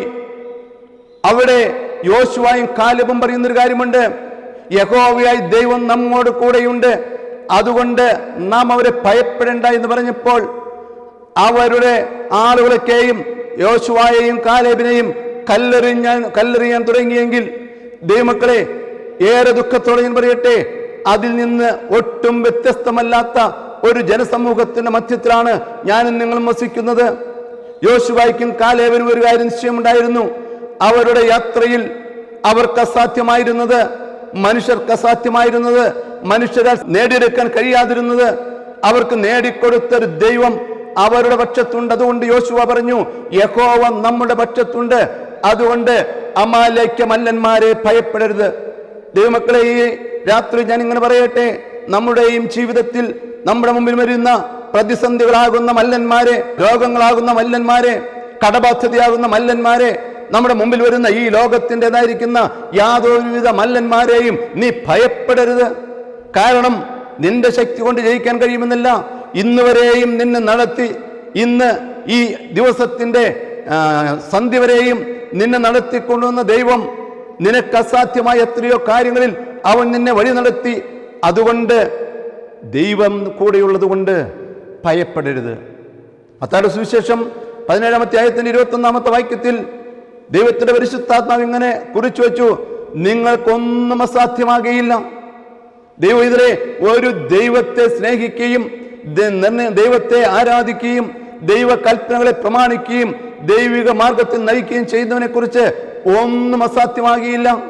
അവിടെ യോശുവായും കാലവും പറയുന്നൊരു കാര്യമുണ്ട്. യഹോവയായി ദൈവം നമ്മോട് കൂടെയുണ്ട്. അതുകൊണ്ട് നാം അവരെ ഭയപ്പെടേണ്ട എന്ന് പറഞ്ഞപ്പോൾ അവരുടെ ആളുകളൊക്കെയും യോശുവായെയും കാലേബിനെയും കല്ലെറിഞ്ഞാൻ കല്ലെറിയാൻ തുടങ്ങിയെങ്കിൽ ദൈവമക്കളെ ഏറെ ദുഃഖത്തോടെ ഞാൻ പറയട്ടെ അതിൽ നിന്ന് ഒട്ടും വ്യത്യസ്തമല്ലാത്ത ഒരു ജനസമൂഹത്തിന്റെ മധ്യത്തിലാണ് ഞാനും നിങ്ങളും വസിക്കുന്നത്. യോശുവായ്ക്കും കാലേവനും ഒരു കാര്യം നിശ്ചയമുണ്ടായിരുന്നു. അവരുടെ യാത്രയിൽ അവർക്ക് അസാധ്യമായിരുന്നത് മനുഷ്യർക്ക് അസാധ്യമായിരുന്നത് മനുഷ്യരാൽ നേടിയെടുക്കാൻ കഴിയാതിരുന്നത് അവർക്ക് നേടിക്കൊടുത്തൊരു ദൈവം അവരുടെ പക്ഷത്തുണ്ട്. അതുകൊണ്ട് യോശുവ പറഞ്ഞു യഹോവ നമ്മുടെ പക്ഷത്തുണ്ട്. അതുകൊണ്ട് അമാലേക്ക മല്ലന്മാരെ ഭയപ്പെടരുത്. ദൈവമക്കളെ ഈ രാത്രി ഞാൻ ഇങ്ങനെ പറയട്ടെ നമ്മുടെയും ജീവിതത്തിൽ നമ്മുടെ മുമ്പിൽ വരുന്ന പ്രതിസന്ധികളാകുന്ന മല്ലന്മാരെ രോഗങ്ങളാകുന്ന മല്ലന്മാരെ കടബാധ്യതയാകുന്ന മല്ലന്മാരെ നമ്മുടെ മുമ്പിൽ വരുന്ന ഈ ലോകത്തിന്റെതായിരിക്കുന്ന യാതൊരുവിധ മല്ലന്മാരെയും നീ ഭയപ്പെടരുത്. കാരണം നിന്റെ ശക്തി കൊണ്ട് ജയിക്കാൻ കഴിയുമെന്നല്ല ഇന്ന് വരെയും നിന്നെ നടത്തി ഇന്ന് ഈ ദിവസത്തിന്റെ സന്ധി വരെയും നിന്നെ നടത്തിക്കൊണ്ടുവന്ന ദൈവം നിനക്ക് അസാധ്യമായ എത്രയോ കാര്യങ്ങളിൽ അവൻ നിന്നെ വഴി നടത്തി. അതുകൊണ്ട് ദൈവം കൂടെയുള്ളത് കൊണ്ട് ഭയപ്പെടരുത്. അത്താട് സുവിശേഷം പതിനേഴാമത്തെ ആയത്തിന്റെ ഇരുപത്തൊന്നാമത്തെ വാക്യത്തിൽ ദൈവത്തിന്റെ പരിശുദ്ധാത്മാവ് ഇങ്ങനെ കുറിച്ചു വച്ചു നിങ്ങൾക്കൊന്നും അസാധ്യമാകുകയില്ല ദൈവം ഇതിലെ ഒരു ദൈവത്തെ സ്നേഹിക്കുകയും ദൈവത്തെ ആരാധിക്കുകയും ദൈവ കൽപ്പനകളെ പ്രമാണിക്കുകയും ദൈവിക മാർഗത്തിൽ നയിക്കുകയും ചെയ്യുന്നവനെ കുറിച്ച് ഒന്നും അസാധ്യമാകിയില്ല.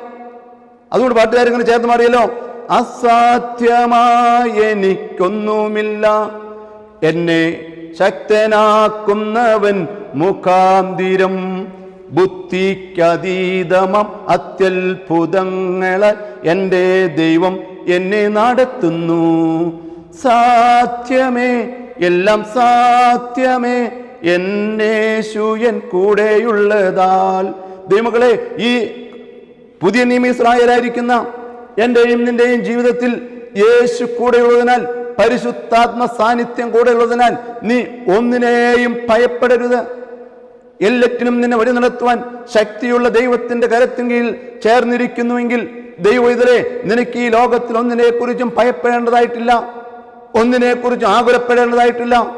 അതുകൊണ്ട് പാട്ടുകാരിങ്ങനെ ചേർന്ന് മാറിയല്ലോ. അസാധ്യമായെനിക്കൊന്നുമില്ല എന്നെ ശക്തനാക്കുന്നവൻ മുഖാന്തിരം ബുദ്ധിക്കതീതമം അത്യത്ഭുതങ്ങളെ എന്റെ ദൈവം എന്നെ നടത്തുന്നു. സാധ്യമേ എല്ലാം സാത്യമേ. എന്നേശു എൻ കൂടെയുള്ളതാൽ. ദൈവമക്കളെ ഈ പുതിയ നിയമ ഇസ്രായേലായിരിക്കുന്ന എന്റെയും നിന്റെയും ജീവിതത്തിൽ യേശു കൂടെയുള്ളതിനാൽ പരിശുദ്ധാത്മ സാന്നിധ്യം കൂടെയുള്ളതിനാൽ നീ ഒന്നിനെയും ഭയപ്പെടരുത്. എല്ലാറ്റിനും നിന്നെ വഴി നടത്തുവാൻ ശക്തിയുള്ള ദൈവത്തിന്റെ കരത്തിൻ കീഴിൽ ചേർന്നിരിക്കുന്നുവെങ്കിൽ ദൈവം ഇതിലെ നിനക്ക് ഈ ലോകത്തിൽ ഒന്നിനെ കുറിച്ചും ഭയപ്പെടേണ്ടതായിട്ടില്ല. ഒന്നിനെക്കുറിച്ചും ആകുലപ്പെടേണ്ടതായിട്ടില്ല.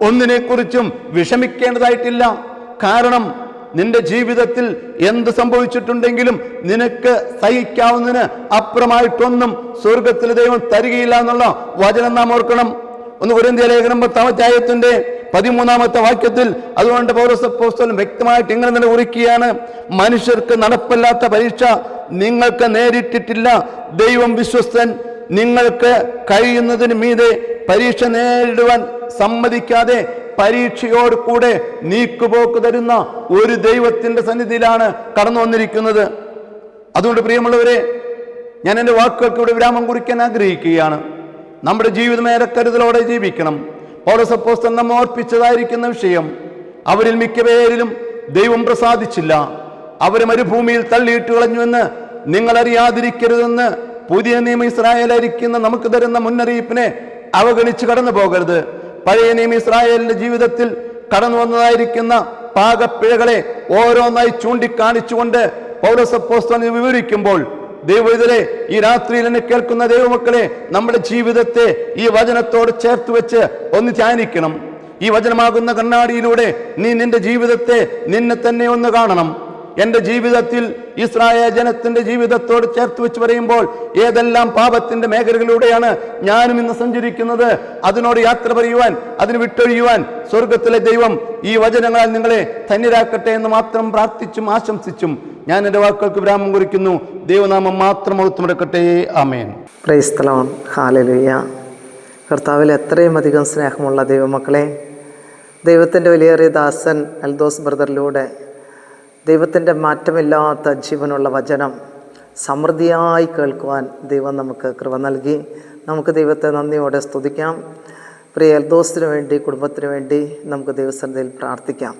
ഒന്നിനെക്കുറിച്ചും വിഷമിക്കേണ്ടതായിട്ടില്ല. കാരണം നിന്റെ ജീവിതത്തിൽ എന്ത് സംഭവിച്ചിട്ടുണ്ടെങ്കിലും നിനക്ക് സഹിക്കാവുന്നതിന് അപ്പുറമായിട്ടൊന്നും സ്വർഗത്തിൽ ദൈവം തരികയില്ല എന്നുള്ള വചനം നാം ഓർക്കണം. ഒന്ന് കുരന്തിയ ലേഖനം പത്താമത്തെ ആയത്തിന്റെ പതിമൂന്നാമത്തെ വാക്യത്തിൽ അതുകൊണ്ട് പൗരസപ്പോസ്തലം വ്യക്തമായിട്ട് ഇങ്ങനെ തന്നെ കുറിക്കുകയാണ്. മനുഷ്യർക്ക് നടപ്പില്ലാത്ത പരീക്ഷ നിങ്ങൾക്ക് നേരിട്ടിട്ടില്ല. ദൈവം വിശ്വസ്തൻ നിങ്ങൾക്ക് കഴിയുന്നതിന് മീതെ പരീക്ഷ നേരിടുവാൻ സമ്മതിക്കാതെ പരീക്ഷയോട് കൂടെ നീക്കുപോക്ക് തരുന്ന ഒരു ദൈവത്തിന്റെ സന്നിധിയിലാണ് കടന്നു വന്നിരിക്കുന്നത്. അതുകൊണ്ട് പ്രിയമുള്ളവരെ ഞാൻ എന്റെ വാക്കുകൾക്ക് ഇവിടെ വിരാമം ആഗ്രഹിക്കുകയാണ്. നമ്മുടെ ജീവിതം ഏറെ കരുതലോടെ ജീവിക്കണം. പൗരസപ്പോസ്തൻ നമ്മെ ഓർപ്പിച്ചതായിരിക്കുന്ന വിഷയം അവരിൽ മിക്ക പേരിലും ദൈവം പ്രസാദിച്ചില്ല. അവരെ മരുഭൂമിയിൽ തള്ളിയിട്ട് കളഞ്ഞുവെന്ന് നിങ്ങൾ അറിയാതിരിക്കരുതെന്ന് പുതിയ നിയമ ഇസ്രായേലായിരിക്കുന്ന നമുക്ക് തരുന്ന മുന്നറിയിപ്പിനെ അവഗണിച്ച് കടന്നു പോകരുത്. പഴയ നിയമ ഇസ്രായേലിന്റെ ജീവിതത്തിൽ കടന്നു വന്നതായിരിക്കുന്ന പാകപ്പിഴകളെ ഓരോന്നായി ചൂണ്ടിക്കാണിച്ചുകൊണ്ട് പൗരസപ്പോസ്തോനെ വിവരിക്കുമ്പോൾ ദൈവത്തിലെ ഈ രാത്രിയിൽ എന്നെ കേൾക്കുന്ന ദൈവമക്കളെ നമ്മുടെ ജീവിതത്തെ ഈ വചനത്തോട് ചേർത്ത് വെച്ച് ഒന്ന് ധ്യാനിക്കണം. ഈ വചനമാകുന്ന കണ്ണാടിയിലൂടെ നീ നിന്റെ ജീവിതത്തെ നിന്നെ തന്നെ ഒന്ന് കാണണം. എന്റെ ജീവിതത്തിൽ ഇസ്രായേൽ ജനത്തിന്റെ ജീവിതത്തോട് ചേർത്ത് വെച്ച് പറയുമ്പോൾ ഏതെല്ലാം പാപത്തിന്റെ മേഖലകളിലൂടെയാണ് ഞാനും ഇന്ന് സഞ്ചരിക്കുന്നത്? അതിനോട് യാത്ര പറയുവാൻ അതിന് വിട്ടൊഴിയുവാൻ സ്വർഗത്തിലെ ദൈവം ഈ വചനങ്ങളാൽ നിങ്ങളെ ധന്യരാക്കട്ടെ എന്ന് മാത്രം പ്രാർത്ഥിച്ചും ആശംസിച്ചും ഞാൻ എന്റെ വാക്കുകൾക്ക് വിരാമം കുറിക്കുന്നു. ദൈവനാമം മാത്രം മഹത്വമെടുക്കട്ടെ. ആമേൻ. പ്രൈസ്തലോൺ ഹാലലുയ്യ കർത്താവിൽ എത്രയും അധികം സ്നേഹമുള്ള ദൈവമക്കളെ ദൈവത്തിന്റെ വലിയേറിയ ദാസൻ അൽദോസ് ബ്രദറിലൂടെ ദൈവത്തിന്റെ മാറ്റമില്ലാത്ത ജീവനുള്ള വചനം സമൃദ്ധിയായി കേൾക്കുവാൻ ദൈവം നമുക്ക് കൃപ നൽകി. നമുക്ക് ദൈവത്തെ നന്ദിയോടെ സ്തുതിക്കാം. പ്രിയ എൽദോസിന് വേണ്ടി കുടുംബത്തിന് വേണ്ടി നമുക്ക് ദൈവസന്നിധിയിൽ പ്രാർത്ഥിക്കാം.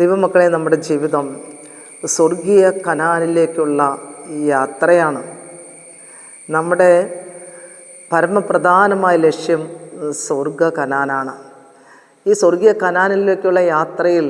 ദൈവമക്കളെ നമ്മുടെ ജീവിതം സ്വർഗീയ കനാലിലേക്കുള്ള യാത്രയാണ്. നമ്മുടെ പരമപ്രധാനമായ ലക്ഷ്യം സ്വർഗ കനാനാണ്. ഈ സ്വർഗീയ കനാനിലേക്കുള്ള യാത്രയിൽ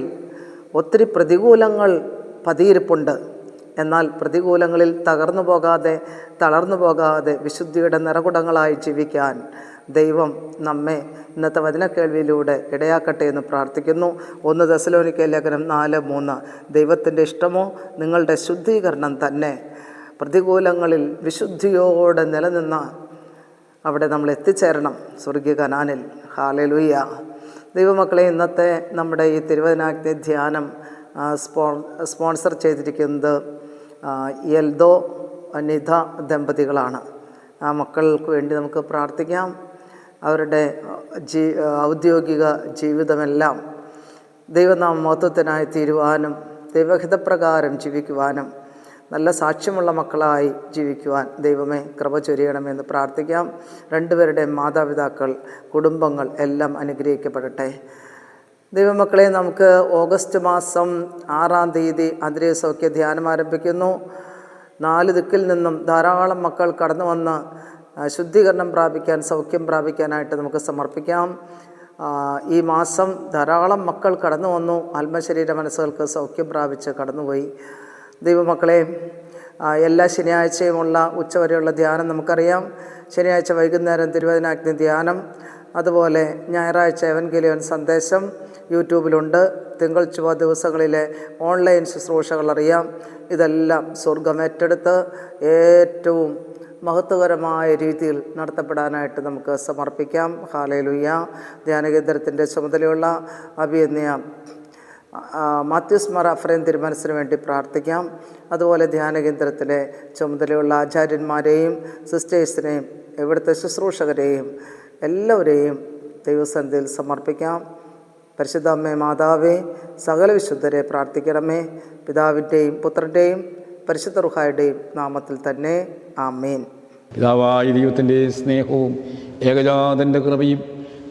ഒത്തിരി പ്രതികൂലങ്ങൾ പതിയിരിപ്പുണ്ട്. എന്നാൽ പ്രതികൂലങ്ങളിൽ തകർന്നു പോകാതെ തളർന്നു പോകാതെ വിശുദ്ധിയുടെ നിറകുടങ്ങളായി ജീവിക്കാൻ ദൈവം നമ്മെ ഇന്നത്തെ വചനക്കേൾവിയിലൂടെ ഇടയാക്കട്ടെ എന്ന് പ്രാർത്ഥിക്കുന്നു. ഒന്ന് ദശലോനിക്ക ലേഖനം നാല് മൂന്ന്. ദൈവത്തിന്റെ ഇഷ്ടമോ നിങ്ങളുടെ ശുദ്ധീകരണം തന്നെ. പ്രതികൂലങ്ങളിൽ വിശുദ്ധിയോടെ നിലനിന്ന അവിടെ നമ്മൾ എത്തിച്ചേരണം സ്വർഗീയ കനാനിൽ. ഹാലലുയ്യ ദൈവമക്കളെ ഇന്നത്തെ നമ്മുടെ ഈ തിരുവചനാജ്ഞ ധ്യാനം സ്പോ സ്പോൺസർ ചെയ്തിരിക്കുന്നത് എൽദോ നിധ ദമ്പതികളാണ്. ആ മക്കൾക്ക് വേണ്ടി നമുക്ക് പ്രാർത്ഥിക്കാം. അവരുടെ ജീ ഔദ്യോഗിക ജീവിതമെല്ലാം ദൈവനാമ മഹത്വത്തിനായി തീരുവാനും ദൈവഹിതപ്രകാരം ജീവിക്കുവാനും നല്ല സാക്ഷ്യമുള്ള മക്കളായി ജീവിക്കുവാൻ ദൈവമേ കൃപ ചൊരിയണമെന്ന് പ്രാർത്ഥിക്കാം. രണ്ടുപേരുടെയും മാതാപിതാക്കൾ കുടുംബങ്ങൾ എല്ലാം അനുഗ്രഹിക്കപ്പെടട്ടെ. ദൈവമക്കളെ നമുക്ക് ഓഗസ്റ്റ് മാസം ആറാം തീയതി അന്തരീയ സൗഖ്യ ധ്യാനം ആരംഭിക്കുന്നു. നാല് ദിക്കിൽ നിന്നും ധാരാളം മക്കൾ കടന്നു വന്ന് ശുദ്ധീകരണം പ്രാപിക്കാൻ സൗഖ്യം പ്രാപിക്കാനായിട്ട് നമുക്ക് സമർപ്പിക്കാം. ഈ മാസം ധാരാളം മക്കൾ കടന്നു വന്നു. ആത്മശരീര മനസ്സുകൾക്ക് സൗഖ്യം പ്രാപിച്ച് കടന്നുപോയി. ദൈവമക്കളെ എല്ലാ ശനിയാഴ്ചയുമുള്ള ഉച്ചവരെയുള്ള ധ്യാനം നമുക്കറിയാം. ശനിയാഴ്ച വൈകുന്നേരം തിരുവചനാഗ്നി ധ്യാനം അതുപോലെ ഞായറാഴ്ച എവൻഗലിയൻ സന്ദേശം യൂട്യൂബിലുണ്ട്. തിങ്കൾ ചുവ ദിവസങ്ങളിലെ ഓൺലൈൻ ശുശ്രൂഷകൾ അറിയാം. ഇതെല്ലാം സ്വർഗം ഏറ്റെടുത്ത് ഏറ്റവും മഹത്വകരമായ രീതിയിൽ നടത്തപ്പെടാനായിട്ട് നമുക്ക് സമർപ്പിക്കാം. ഹാലയിലുയ്യ ധ്യാനകേന്ദ്രത്തിന്റെ ചുമതലയുള്ള അഭിയന്യ മാത്യുസ് മറ അഫ്രൈൻ തിരുമനസിന് വേണ്ടി പ്രാർത്ഥിക്കാം. അതുപോലെ ധ്യാനകേന്ദ്രത്തിലെ ചുമതലയുള്ള ആചാര്യന്മാരെയും സിസ്റ്റേഴ്സിനെയും ഇവിടുത്തെ ശുശ്രൂഷകരെയും എല്ലാവരെയും ദൈവസന്നിധിയിൽ സമർപ്പിക്കാം. പരിശുദ്ധ അമ്മേ മാതാവേ സകല വിശുദ്ധരെ പ്രാർത്ഥിക്കണമേ. പിതാവിന്റെയും പുത്രന്റെയും പരിശുദ്ധ റുഹായുടെയും നാമത്തിൽ തന്നെ ആമേൻ. പിതാവായ ദൈവത്തിന്റെ സ്നേഹവും ഏകജാതന്റെ കൃപയും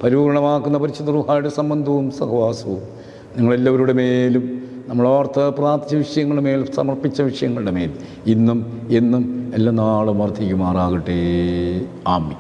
പരിപൂർണമാക്കുന്ന പരിശുദ്ധ റുഹായുടെ സംബന്ധവും സഹവാസവും നിങ്ങളെല്ലാവരുടെ മേലും നമ്മളോർത്ത് പ്രാർത്ഥിച്ച വിഷയങ്ങളുടെ മേൽ സമർപ്പിച്ച വിഷയങ്ങളുടെ മേൽ ഇന്നും എന്നും എല്ലാ നാളും വർദ്ധിക്കുമാറാകട്ടെ. ആമി